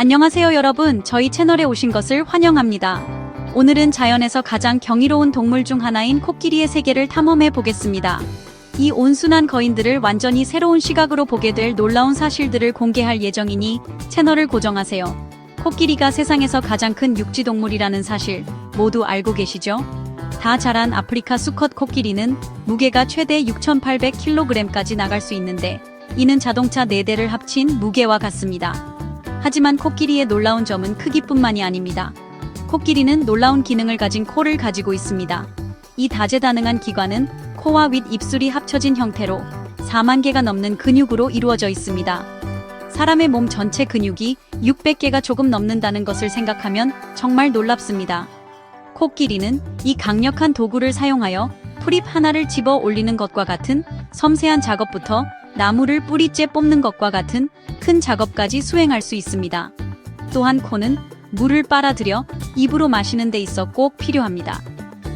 안녕하세요 여러분. 저희 채널에 오신 것을 환영합니다. 오늘은 자연에서 가장 경이로운 동물 중 하나인 코끼리의 세계를 탐험해 보겠습니다. 이 온순한 거인들을 완전히 새로운 시각으로 보게 될 놀라운 사실들을 공개할 예정이니 채널을 고정하세요. 코끼리가 세상에서 가장 큰 육지 동물이라는 사실 모두 알고 계시죠? 다 자란 아프리카 수컷 코끼리는 무게가 최대 6,800kg까지 나갈 수 있는데 이는 자동차 4대를 합친 무게와 같습니다. 하지만 코끼리의 놀라운 점은 크기뿐만이 아닙니다. 코끼리는 놀라운 기능을 가진 코를 가지고 있습니다. 이 다재다능한 기관은 코와 윗 입술이 합쳐진 형태로 4만 개가 넘는 근육으로 이루어져 있습니다. 사람의 몸 전체 근육이 600개가 조금 넘는다는 것을 생각하면 정말 놀랍습니다. 코끼리는 이 강력한 도구를 사용하여 풀잎 하나를 집어 올리는 것과 같은 섬세한 작업부터 나무를 뿌리째 뽑는 것과 같은 큰 작업까지 수행할 수 있습니다. 또한 코는 물을 빨아들여 입으로 마시는 데 있어 꼭 필요합니다.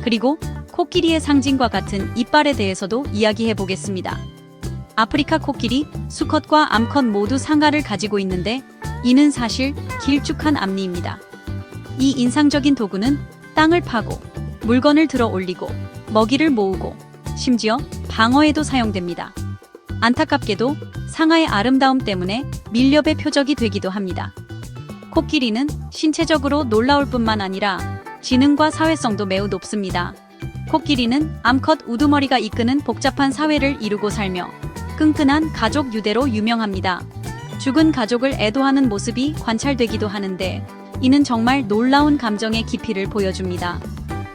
그리고 코끼리의 상징과 같은 이빨에 대해서도 이야기해 보겠습니다. 아프리카 코끼리, 수컷과 암컷 모두 상가를 가지고 있는데 이는 사실 길쭉한 앞니입니다. 이 인상적인 도구는 땅을 파고 물건을 들어 올리고 먹이를 모으고 심지어 방어에도 사용됩니다. 안타깝게도 상아의 아름다움 때문에 밀렵의 표적이 되기도 합니다. 코끼리는 신체적으로 놀라울 뿐만 아니라 지능과 사회성도 매우 높습니다. 코끼리는 암컷 우두머리가 이끄는 복잡한 사회를 이루고 살며 끈끈한 가족 유대로 유명합니다. 죽은 가족을 애도하는 모습이 관찰되기도 하는데 이는 정말 놀라운 감정의 깊이를 보여줍니다.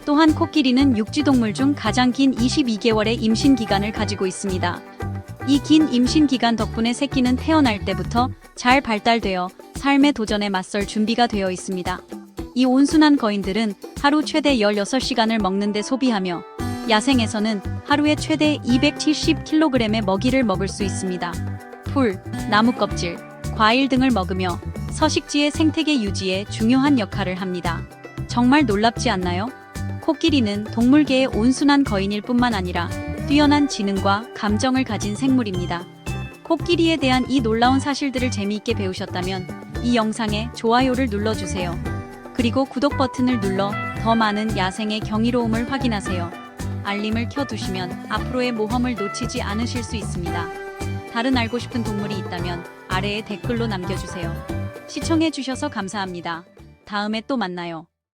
또한 코끼리는 육지동물 중 가장 긴 22개월의 임신 기간을 가지고 있습니다. 이 긴 임신 기간 덕분에 새끼는 태어날 때부터 잘 발달되어 삶의 도전에 맞설 준비가 되어 있습니다. 이 온순한 거인들은 하루 최대 16시간을 먹는데 소비하며 야생에서는 하루에 최대 270kg의 먹이를 먹을 수 있습니다. 풀, 나무 껍질, 과일 등을 먹으며 서식지의 생태계 유지에 중요한 역할을 합니다. 정말 놀랍지 않나요? 코끼리는 동물계의 온순한 거인일 뿐만 아니라 뛰어난 지능과 감정을 가진 생물입니다. 코끼리에 대한 이 놀라운 사실들을 재미있게 배우셨다면 이 영상에 좋아요를 눌러주세요. 그리고 구독 버튼을 눌러 더 많은 야생의 경이로움을 확인하세요. 알림을 켜두시면 앞으로의 모험을 놓치지 않으실 수 있습니다. 다른 알고 싶은 동물이 있다면 아래에 댓글로 남겨주세요. 시청해주셔서 감사합니다. 다음에 또 만나요.